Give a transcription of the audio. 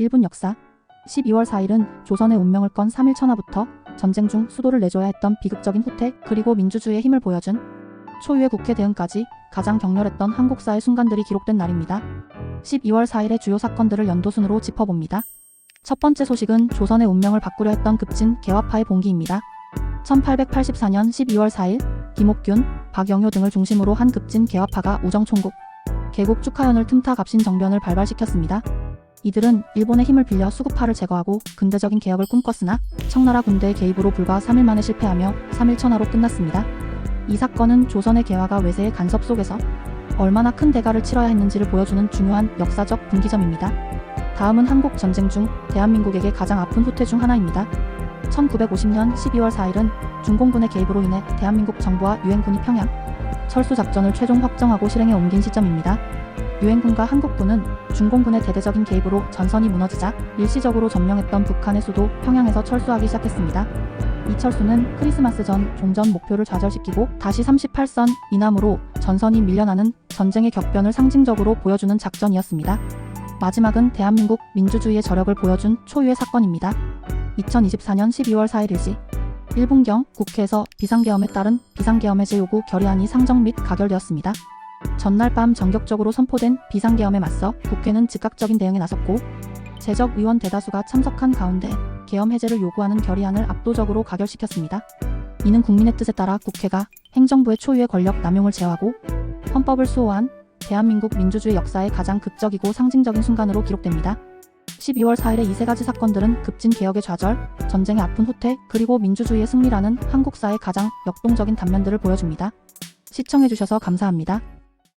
1분 역사 12월 4일은 조선의 운명을 건 3일 천하부터 전쟁 중 수도를 내줘야 했던 비극적인 후퇴 그리고 민주주의의 힘을 보여준 초유의 국회 대응까지 가장 격렬했던 한국사의 순간들이 기록된 날입니다. 12월 4일의 주요 사건들을 연도순으로 짚어봅니다. 첫 번째 소식은 조선의 운명을 바꾸려 했던 급진 개화파의 봉기입니다. 1884년 12월 4일 김옥균, 박영효 등을 중심으로 한 급진 개화파가 우정총국, 개국 축하연을 틈타 갑신 정변을 발발시켰습니다. 이들은 일본의 힘을 빌려 수구파를 제거하고 근대적인 개혁을 꿈꿨으나 청나라 군대의 개입으로 불과 3일 만에 실패하며 3일 천하로 끝났습니다. 이 사건은 조선의 개화가 외세의 간섭 속에서 얼마나 큰 대가를 치러야 했는지를 보여주는 중요한 역사적 분기점입니다. 다음은 한국 전쟁 중 대한민국에게 가장 아픈 후퇴 중 하나입니다. 1950년 12월 4일은 중공군의 개입으로 인해 대한민국 정부와 유엔군이 평양 철수 작전을 최종 확정하고 실행에 옮긴 시점입니다. 유엔군과 한국군은 중공군의 대대적인 개입으로 전선이 무너지자 일시적으로 점령했던 북한의 수도 평양에서 철수하기 시작했습니다. 이 철수는 크리스마스 전 종전 목표를 좌절시키고 다시 38선 이남으로 전선이 밀려나는 전쟁의 격변을 상징적으로 보여주는 작전이었습니다. 마지막은 대한민국 민주주의의 저력을 보여준 초유의 사건입니다. 2024년 12월 4일 일시 1분경 국회에서 비상계엄에 따른 비상계엄해제 요구 결의안이 상정 및 가결되었습니다. 전날 밤 전격적으로 선포된 비상계엄에 맞서 국회는 즉각적인 대응에 나섰고 재적 의원 대다수가 참석한 가운데 계엄 해제를 요구하는 결의안을 압도적으로 가결시켰습니다. 이는 국민의 뜻에 따라 국회가 행정부의 초유의 권력 남용을 제어하고 헌법을 수호한 대한민국 민주주의 역사의 가장 극적이고 상징적인 순간으로 기록됩니다. 12월 4일의 이 세 가지 사건들은 급진 개혁의 좌절, 전쟁의 아픈 후퇴, 그리고 민주주의의 승리라는 한국사의 가장 역동적인 단면들을 보여줍니다. 시청해주셔서 감사합니다.